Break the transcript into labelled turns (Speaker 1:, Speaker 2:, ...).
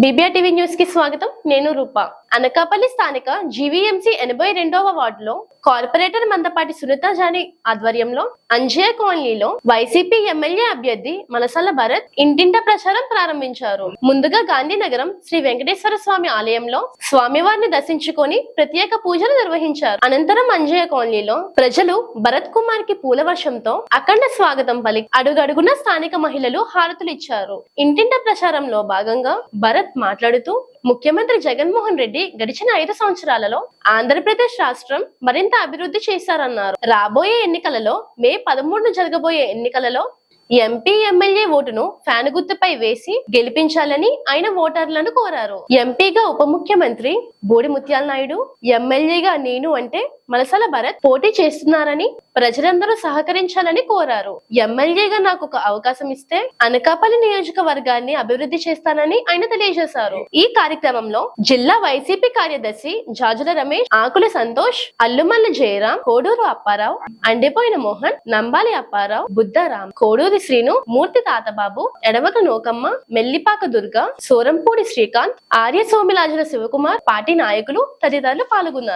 Speaker 1: BBR TV న్యూస్కి స్వాగతం. నేను రూప. అనకాపల్లి స్థానిక జీవీఎంసీ ఎనభై రెండవ వార్డులో కార్పొరేటర్ మందపాటి సునీత జాని ఆధ్వర్యంలో అంజయ కాలనీలో వైసీపీ ఎమ్మెల్యే అభ్యర్థి మనసల భరత్ ఇంటింట ప్రచారం ప్రారంభించారు. ముందుగా గాంధీనగరం శ్రీ వెంకటేశ్వర స్వామి ఆలయంలో స్వామివారిని దర్శించుకొని ప్రత్యేక పూజలు నిర్వహించారు. అనంతరం అంజయ కాలనీలో ప్రజలు భరత్ కుమార్కి పూల వర్షంతో అఖండ స్వాగతం పలికి అడుగడుగున స్థానిక మహిళలు హారతులు ఇచ్చారు. ఇంటింట ప్రచారంలో భాగంగా భరత్ భరత్ మాట్లాడుతూ ముఖ్యమంత్రి జగన్మోహన్ రెడ్డి గడిచిన ఐదు సంవత్సరాలలో ఆంధ్రప్రదేశ్ రాష్ట్రం మరింత అభివృద్ధి చేశారన్నారు. రాబోయే ఎన్నికలలో మే పదమూడును జరగబోయే ఎన్నికలలో ఎంపీ ఎమ్మెల్యే ఓటును ఫ్యాన్ గుర్తుపై వేసి గెలిపించాలని ఆయన ఓటర్లను కోరారు. ఎంపీగా ఉప ముఖ్యమంత్రి బోడి ముత్యాల నాయుడు ఎమ్మెల్యేగా నేను అంటే మలసల భరత్ పోటీ చేస్తున్నారని ప్రజలందరూ సహకరించాలని కోరారు. ఎమ్మెల్యేగా నాకు ఒక అవకాశం ఇస్తే అనకాపల్లి నియోజకవర్గాన్ని అభివృద్ధి చేస్తానని ఆయన తెలియజేశారు. ఈ కార్యక్రమంలో జిల్లా వైసీపీ కార్యదర్శి జాజుల రమేష్ ఆకుల సంతోష్ అల్లుమల్ల జయరాం కోడూరు అప్పారావు అండిపోయిన మోహన్ నంబాలి అప్పారావు బుద్ధారాం కోడూరి శ్రీను మూర్తి తాతబాబు ఎడవక నోకమ్మ మెల్లిపాక దుర్గ సోరంపూడి శ్రీకాంత్ ఆర్య సోమిలాజుల శివకుమార్ పార్టీ నాయకులు తదితరులు పాల్గొన్నారు.